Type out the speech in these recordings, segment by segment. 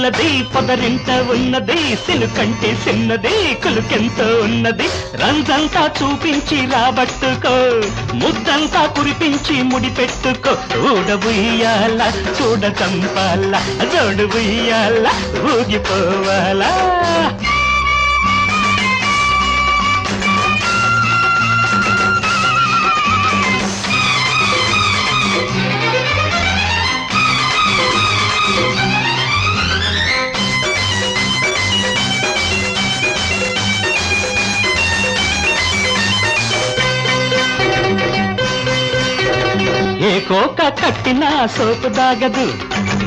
పొరుగింటి పిల్లది పొదరింట ఉన్నది సినుకంటే చిన్నది కులుకెంత ఉన్నది. రంజంతా చూపించి రాబట్టుకో ముద్దంతా కురిపించి ముడిపెట్టుకో. ఊడబుయ్యాల చూడ చంపాల జోడు ఊగిపోవాలా. కోక కట్టినా సోపు దాగదు.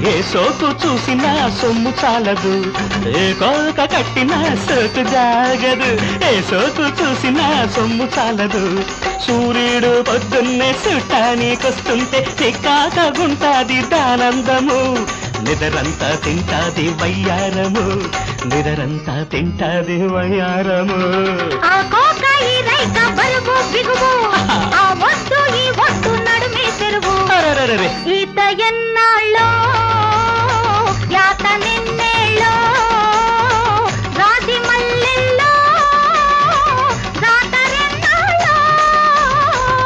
ఏ సోపు చూసినా సొమ్ము చాలదు. ఏ కోక కట్టినా సోపు జాగదు. ఏ సోపు చూసినా సొమ్ము చాలదు. సూర్యుడు పొద్దున్నే చుట్టానికొస్తుంటే చిక్కాక గుంటాది దానందము. నిదరంతా తింటాది వయ్యారము. నిదరంతా తింటాది వయ్యారము.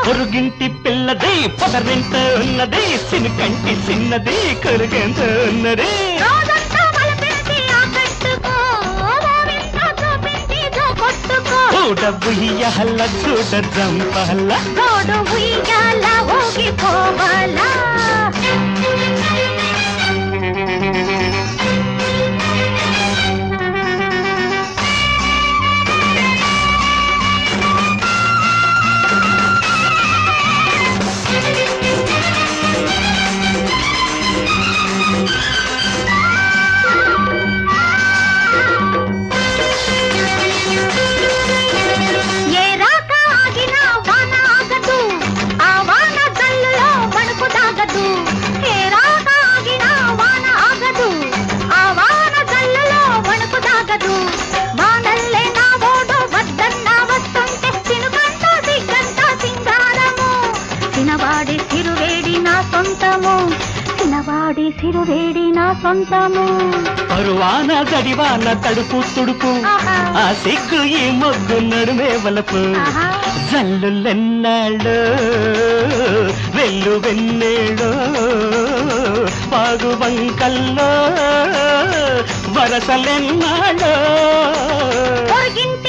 పొరుగింటి పిల్లది పొదరింట ఉన్నది సినుకంటి చిన్నది కొరుగంత ఉన్నది. చూడ బుయ్యహల్ల చూడ జంపహల్ల తోడు ఉయ్యాల ఊగిపోవాలా? ఏ సొంతము. తినవాడి సిరువేడి నా సొంతము. పరువాన జడివాన తడుపు తుడుపు. ఆ సిగ్గు ఈ మొగ్గు నడుమే వలపు. జల్లులెన్నాళ్ళు వెల్లు వెన్నేళ్ళు పాగు వంకల్లో వరసలెన్నాళ్ళు పొరుగింటి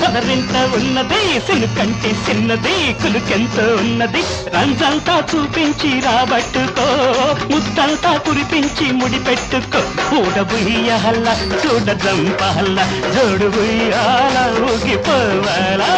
పిల్లది ఉన్నది సిను కంటే చిన్నది కులుకెంతో ఉన్నది. రంజంతా చూపించి రాబట్టుకో ముద్దంతా కురిపించి ముడిపెట్టుకో. ఊడబుయ్యాల చూడ జంపాల జోడు బుయ్యాల ఊగిపోవాలా.